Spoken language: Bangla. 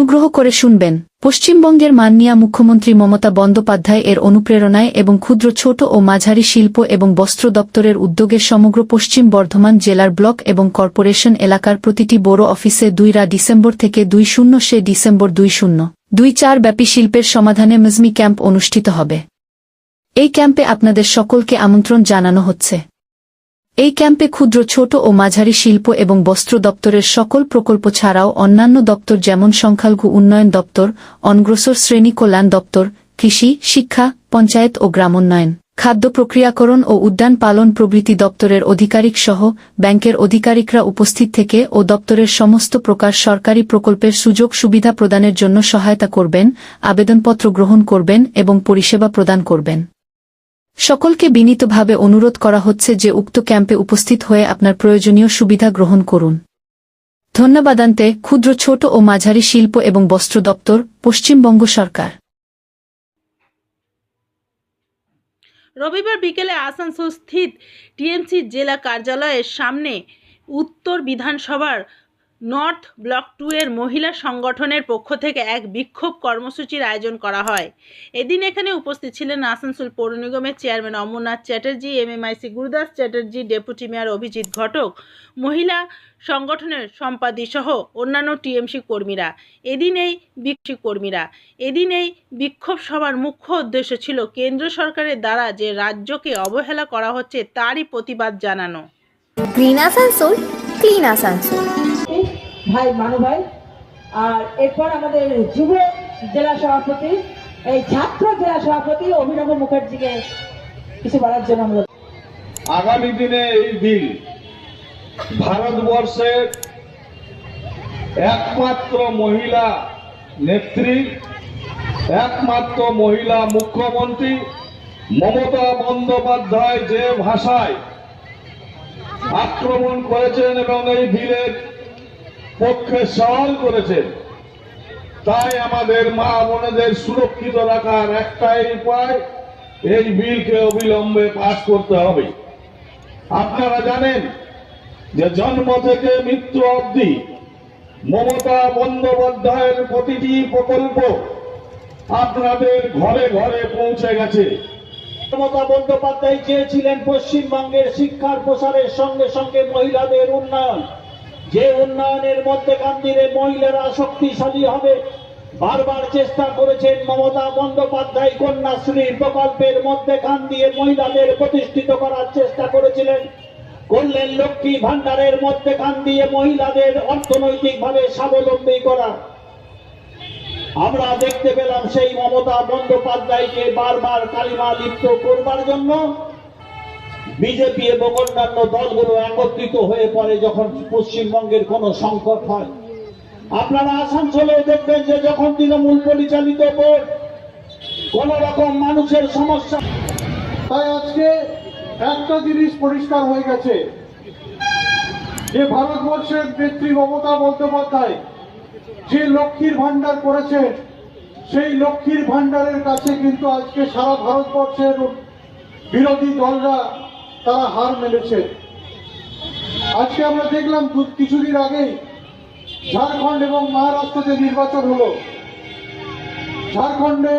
অনুগ্রহ করে শুনবেন। পশ্চিমবঙ্গের মাননীয়া মুখ্যমন্ত্রী মমতা বন্দ্যোপাধ্যায় এর অনুপ্রেরণায় এবং ক্ষুদ্র, ছোট ও মাঝারি শিল্প এবং বস্ত্র দপ্তরের উদ্যোগে সমগ্র পশ্চিম বর্ধমান জেলার ব্লক এবং কর্পোরেশন এলাকার প্রতিটি বড় অফিসে দুই রা ডিসেম্বর থেকে দুই শূন্য সে ডিসেম্বর দুই শূন্য, দুই চার ব্যাপী শিল্পের সমাধানে মিজমি ক্যাম্প অনুষ্ঠিত হবে। এই ক্যাম্পে আপনাদের সকলকে আমন্ত্রণ জানানো হচ্ছে। এই ক্যাম্পে ক্ষুদ্র ছোট ও মাঝারি শিল্প এবং বস্ত্র দপ্তরের সকল প্রকল্প ছাড়াও অন্যান্য দপ্তর যেমন সংখ্যালঘু উন্নয়ন দপ্তর, অনগ্রসর শ্রেণি কল্যাণ দপ্তর, কৃষি, শিক্ষা, পঞ্চায়েত ও গ্রামোন্নয়ন, খাদ্য প্রক্রিয়াকরণ ও উদ্যান পালন প্রভৃতি দপ্তরের আধিকারিক সহ ব্যাংকের আধিকারিকরা উপস্থিত থেকে ও দপ্তরের সমস্ত প্রকার সরকারি প্রকল্পের সুযোগ সুবিধা প্রদানের জন্য সহায়তা করবেন, আবেদনপত্র গ্রহণ করবেন এবং পরিষেবা প্রদান করবেন। সকলকে বিনীতভাবে অনুরোধ করা হচ্ছে যে উক্ত ক্যাম্পে উপস্থিত হয়ে আপনার প্রয়োজনীয় সুবিধা গ্রহণ করুন। ধন্যবাদান্তে ক্ষুদ্র ছোট ও মাঝারি শিল্প এবং বস্ত্র দপ্তর, পশ্চিমবঙ্গ সরকার। রবিবার বিকেলে আসানসোল স্থিত টিএমসি জেলা কার্যালয়ের সামনে উত্তর বিধানসভার নর্থ ব্লক টু এর মহিলা সংগঠনের পক্ষ থেকে এক বিক্ষোভ কর্মসূচির আয়োজন করা হয়। এদিন এখানে উপস্থিত ছিলেন আসানসোল পৌর নিগমের chairman Amarnath Chatterjee, MMIC Gurudas Chatterjee, deputy mayor Abhijit Ghatak, মহিলা সংগঠনের সম্পাদী সহ অন্যান্য টিএমসি কর্মীরা। এদিন এই বিক্ষোভ কর্মীরা। এদিন এই বিক্ষোভ সভার মুখ্য উদ্দেশ্য ছিল কেন্দ্র সরকারের দ্বারা যে রাজ্যকে অবহেলা করা হচ্ছে তারই প্রতিবাদ জানানো। Green Asansol, clean Asansol. ভাই মানু ভাই। আর এরপর আমাদের যুব জেলা সভাপতি, এই ছাত্র জেলা সভাপতি অভিনব মুখার্জিকে কিছু বলার জন্য আমরা আগামী দিনে এই বিল ভারতবর্ষের একমাত্র মহিলা নেত্রী, একমাত্র মহিলা মুখ্যমন্ত্রী মমতা বন্দ্যোপাধ্যায় যে ভাষায় আক্রমণ করেছেন এবং এই বিলের পক্ষে সওয়াল করেছেন। তাই আমাদের মা বোনেদের সুরক্ষিত রাখার একটাই উপায়, এই বিলকে অবিলম্বে পাশ করতে হবে। আপনারা জানেন যে জন্ম থেকে মৃত্যু অবধি মমতা বন্দ্যোপাধ্যায়ের প্রতিটি প্রকল্প আপনাদের ঘরে ঘরে পৌঁছে গেছে। মমতা বন্দ্যোপাধ্যায় চেয়েছিলেন পশ্চিমবঙ্গের শিক্ষার প্রসারের সঙ্গে সঙ্গে মহিলাদের উন্নয়ন। যে উন্নয়নের মধ্যে কান্দিরে মহিলারা শক্তিশালী হবে, বারবার চেষ্টা করেছেন মমতা বন্দ্যোপাধ্যায় কন্যাশ্রী প্রকল্পের মধ্যে খান দিয়ে মহিলাদের প্রতিষ্ঠিত করার চেষ্টা করেছিলেন। করলেন লক্ষ্মী ভান্ডারের মধ্যে খান দিয়ে মহিলাদের অর্থনৈতিকভাবে স্বাবলম্বী করা। আমরা দেখতে পেলাম সেই মমতা বন্দ্যোপাধ্যায়কে বারবার কালিমা লিপ্ত করবার জন্য বিজেপি এবং অন্যান্য দলগুলো একত্রিত হয়ে পড়ে যখন পশ্চিমবঙ্গের কোনো সংকট হয়। আপনারা আসানসোলেও দেখবেন যে যখন তৃণমূল পরিচালিত বোর্ড কোন রকম মানুষের সমস্যা তাই আজকে একটা জিনিস পরিষ্কার হয়ে গেছে। যে ভারতবর্ষের নেত্রী মমতা বন্দ্যোপাধ্যায় যে লক্ষ্মীর ভান্ডার করেছেন, সেই লক্ষ্মীর ভান্ডারের কাছে কিন্তু আজকে সারা ভারতবর্ষের বিরোধী দলরা তারা হার মেলেছে আজকে আমরা দেখলাম কিছুদিন আগেই ঝাড়খণ্ড এবং মহারাষ্ট্রতে নির্বাচন হলো। ঝাড়খণ্ডে